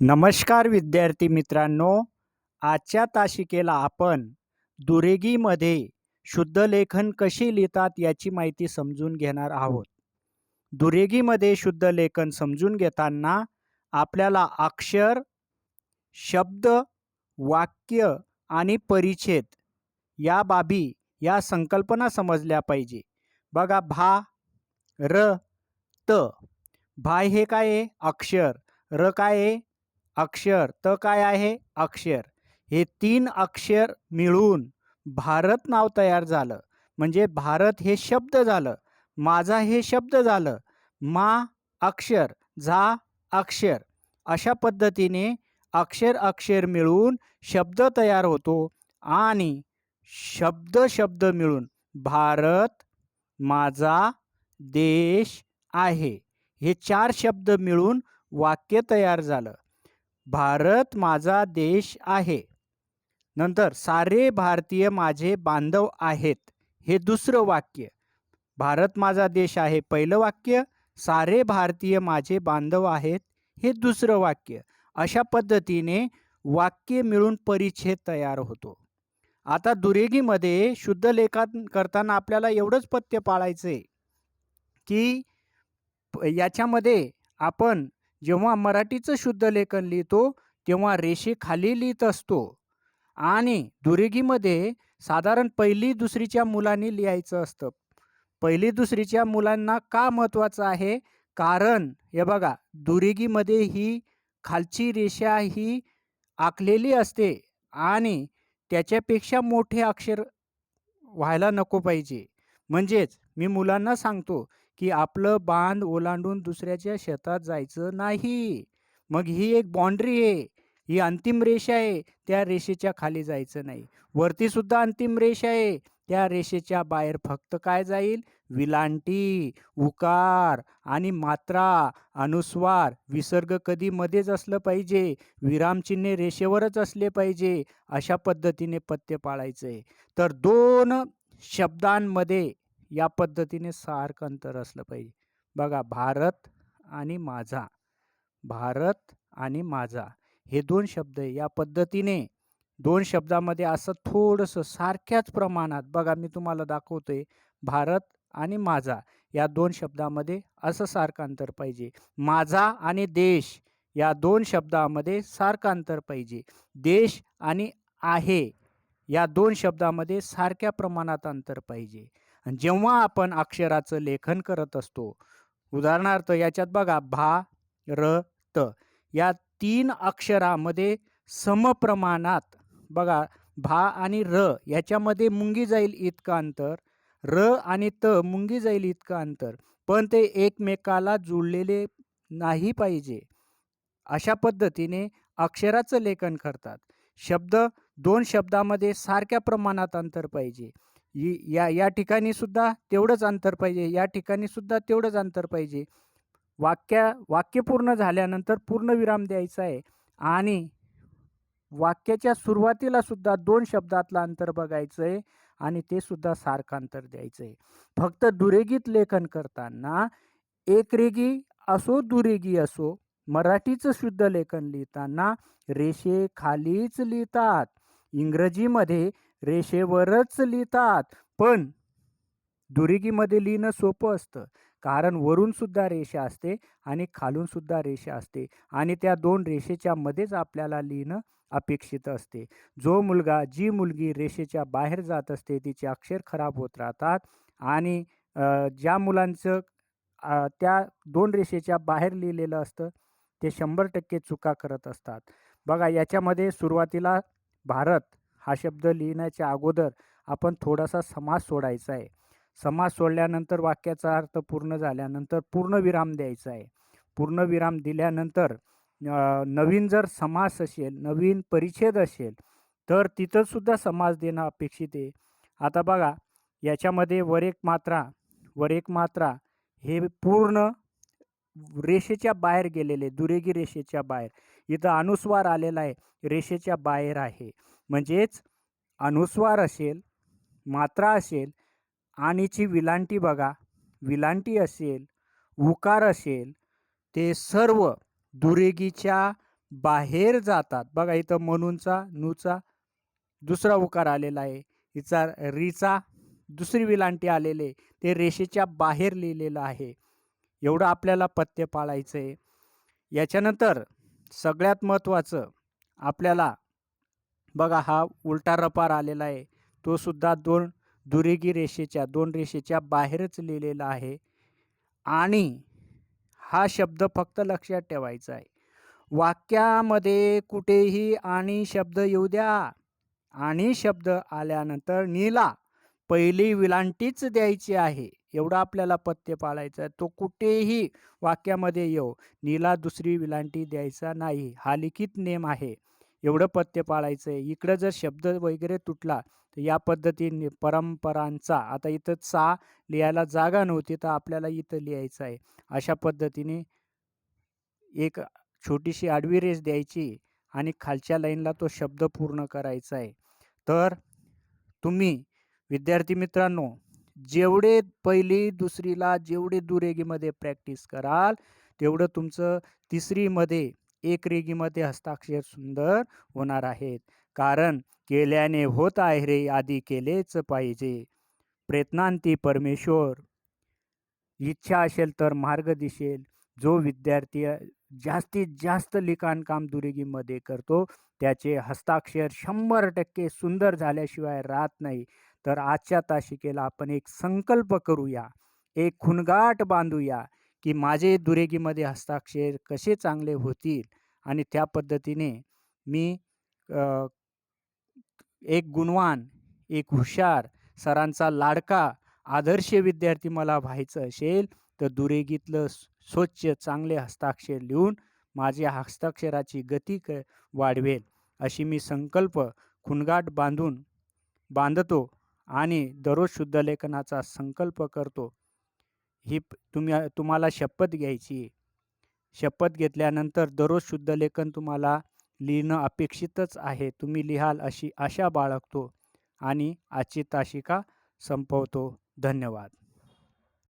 नमस्कार विद्यार्थी मित्रांनो. आजच्या तासिकेला आपण दुरेगीमध्ये शुद्ध लेखन कसे लिहितात याची माहिती समजून घेणार आहोत. दुरेगीमध्ये शुद्ध लेखन समजून घेताना आपल्याला अक्षर शब्द वाक्य आणि परिच्छेद या बाबी या संकल्पना समजल्या पाहिजे. बघा भा र त. भा हे काय आहे? अक्षर. र काय आहे? अक्षर. त काय आहे? अक्षर. हे तीन अक्षर मिळून भारत नाव तयार झालं. म्हणजे भारत हे शब्द झालं. माझा हे शब्द झालं. मा अक्षर झा अक्षर. अशा पद्धतीने अक्षर अक्षर मिळून शब्द तयार होतो आणि शब्द शब्द मिळून भारत माझा देश आहे. हे चार शब्द मिळून वाक्य तयार झालं. भारत माझा देश आहे. नंतर सारे भारतीय माझे बांधव आहेत. हे दुसरं वाक्य. भारत माझा देश आहे. पहिलं वाक्य सारे भारतीय माझे बांधव आहेत. हे दुसरं वाक्य. अशा पद्धतीने वाक्य मिळून परिच्छेद तयार होतो. आता दुरेगीमध्ये शुद्ध लेखन करताना आपल्याला एवढंच पथ्य पाळायचं आहे की याच्यामध्ये आपण जेव्हा मराठीचं शुद्ध लेखन लिहितो तेव्हा रेषेखाली लिहित असतो. आणि दुरेगीमध्ये साधारण पहिली दुसरीच्या मुलांनी लिहायचं असतं. पहिली दुसरीच्या मुलांना का महत्त्वाचं आहे? कारण हे बघा दुरेगीमध्ये ही खालची रेषा ही आखलेली असते आणि त्याच्यापेक्षा मोठे अक्षर व्हायला नको पाहिजे. म्हणजेच मी मुलांना सांगतो की आपलं बांध ओलांडून दुसऱ्याच्या शेतात जायचं नाही. मग ही एक बाँड्री आहे. ही अंतिम रेषा आहे. त्या रेषेच्या खाली जायचं नाही. वरती सुद्धा अंतिम रेषा आहे. त्या रेषेच्या बाहेर फक्त काय जाईल? विलांटी उकार आणि मात्रा अनुस्वार. विसर्ग कधी मध्येच असलं पाहिजे. विरामचिन्हे रेषेवरच असले पाहिजे. अशा पद्धतीने पथ्य पाळायचं आहे तर दोन शब्दांमध्ये या पद्धतीने सारखं अंतर असलं पाहिजे. बघा भारत आणि माझा. भारत आणि माझा हे दोन शब्द आहे. या पद्धतीने दोन शब्दामध्ये असं थोडंसं सारख्याच प्रमाणात बघा मी तुम्हाला दाखवतोय भारत आणि माझा या दोन शब्दामध्ये असं सारखं अंतर पाहिजे. माझा आणि देश या दोन शब्दामध्ये सारखं अंतर पाहिजे. देश आणि आहे या दोन शब्दामध्ये सारख्या प्रमाणात अंतर पाहिजे. जेव्हा आपण अक्षराचं लेखन करत असतो उदाहरणार्थ याच्यात बघा भा र त या तीन अक्षरामध्ये समप्रमाणात बघा भा आणि र याच्यामध्ये मुंगी जाईल इतकं अंतर र आणि त मुंगी जाईल इतकं अंतर पण ते एकमेकाला जुळलेले नाही पाहिजे. अशा पद्धतीने अक्षराचं लेखन करतात. शब्द दोन शब्दामध्ये सारख्या प्रमाणात अंतर पाहिजे. या या ठिकाणी सुद्धा तेवढंच अंतर पाहिजे. या ठिकाणी सुद्धा तेवढंच अंतर पाहिजे. वाक्य वाक्य पूर्ण झाल्यानंतर पूर्ण विराम द्यायचा आहे. आणि वाक्याच्या सुरुवातीला सुद्धा दोन शब्दातलं अंतर बघायचं आहे आणि ते सुद्धा सारखं अंतर द्यायचं आहे. फक्त दुरेगीत लेखन करताना एकरेगी असो दुरेगी असो मराठीचं शुद्ध लेखन लिहिताना रेषे खालीच लिहितात. इंग्रजीमध्ये रेषेवरच लिहितात. पण दुरिगीमध्ये लिहिणं सोपं असतं. कारण वरून सुद्धा रेषा असते आणि खालून सुद्धा रेषा असते आणि त्या दोन रेषेच्या मध्येच आपल्याला लिहिणं अपेक्षित असते. जो मुलगा जी मुलगी रेषेच्या बाहेर जात असते तिचे अक्षर खराब होत राहतात आणि ज्या मुलांचं त्या दोन रेषेच्या बाहेर लिहिलेलं असतं ते शंभर टक्के चुका करत असतात. बघा याच्यामध्ये सुरुवातीला भारत हा शब्द लिहिण्याच्या अगोदर आपण थोडासा समास सोडायचा आहे. समास सोडल्यानंतर वाक्याचा अर्थ पूर्ण झाल्यानंतर पूर्ण विराम द्यायचा आहे. पूर्ण विराम दिल्यानंतर नवीन जर समास असेल नवीन परिच्छेद असेल तर तिथंसुद्धा समाज समास देणं अपेक्षित आहे. आता बघा याच्यामध्ये वर एक मात्रा वर मात्रा हे पूर्ण रेषेच्या बाहेर गेलेले दुरेगी रेषेच्या बाहेर. इथं अनुस्वार आलेला आहे रेषेच्या बाहेर आहे. म्हणजेच अनुस्वार असेल मात्रा असेल आणीची विलांटी बघा विलांटी असेल उकार असेल ते सर्व दुरेगीच्या बाहेर जातात. बघा इथं म्हणूनचा नूचा दुसरा उकार आलेला आहे. हिचा रीचा दुसरी विलांटी आलेले ते रेषेच्या बाहेर लिहिलेलं आहे. एवढं आपल्याला पथ्य पाळायचं आहे याच्यानंतर सगळ्यात महत्त्वाचं आपल्याला बघा हा उलटा रपार आलेला आहे. तो सुद्धा दोन दुरेगी रेषेच्या दोन रेषेच्या बाहेरच लिहिलेला आहे. आणि हा शब्द फक्त लक्षात ठेवायचा आहे. वाक्यामध्ये कुठेही आणि शब्द येऊ द्या. आणि शब्द आल्यानंतर नीला पहिली विलांटीच द्यायची आहे. एवढं आपल्याला पथ्य पाळायचं आहे. तो कुठेही वाक्यामध्ये येऊ. नीला दुसरी विलांटी द्यायचा नाही. हा लिखित नेम आहे. एवढं पथ्य पाळायचं आहे इकडं जर शब्द वगैरे तुटला तर या पद्धतीने परंपरांचा आता इथं चा लिहायला जागा नव्हती तर आपल्याला इथं लिहायचं आहे. अशा पद्धतीने एक छोटीशी आडवी रेस द्यायची आणि खालच्या लाईनला तो शब्द पूर्ण करायचा आहे. तर तुम्ही विद्यार्थी मित्रांनो जेवढे पहिली दुसरीला जेवढे दुरेगीमध्ये प्रॅक्टिस कराल तेवढं तुमचं तिसरीमध्ये एक रेगीमध्ये हस्ताक्षर सुंदर होणार आहेत. कारण केल्याने होत आहे रे आधी केलेच पाहिजे. प्रयत्नांती परमेश्वर. इच्छा असेल तर मार्ग दिसेल. जो विद्यार्थी जास्तीत जास्त लिखाणकाम दुरेगीमध्ये करतो त्याचे हस्ताक्षर शंभर टक्के सुंदर झाल्याशिवाय राहत नाही. तर आजच्या तासिकेला आपण एक संकल्प करूया. एक खुणगाट बांधूया. की माझे दुरेगीमध्ये हस्ताक्षर कसे चांगले होतील? आणि त्या पद्धतीने मी एक गुणवान एक हुशार सरांचा लाडका आदर्श विद्यार्थी मला व्हायचं असेल तर दुरेगीतलं स्वच्छ चांगले हस्ताक्षर लिहून माझ्या हस्ताक्षराची गती क वाढवेल अशी मी संकल्प खुणगाट बांधून बांधतो आणि दररोज शुद्धलेखनाचा संकल्प करतो. ही तुम्ही तुम्हाला शपथ घ्यायची. शपथ घेतल्यानंतर दररोज शुद्ध लेखन तुम्हाला लिहिणं अपेक्षितच आहे. तुम्ही लिहाल अशी आशा बाळगतो आणि आजची तासिका संपवतो. धन्यवाद.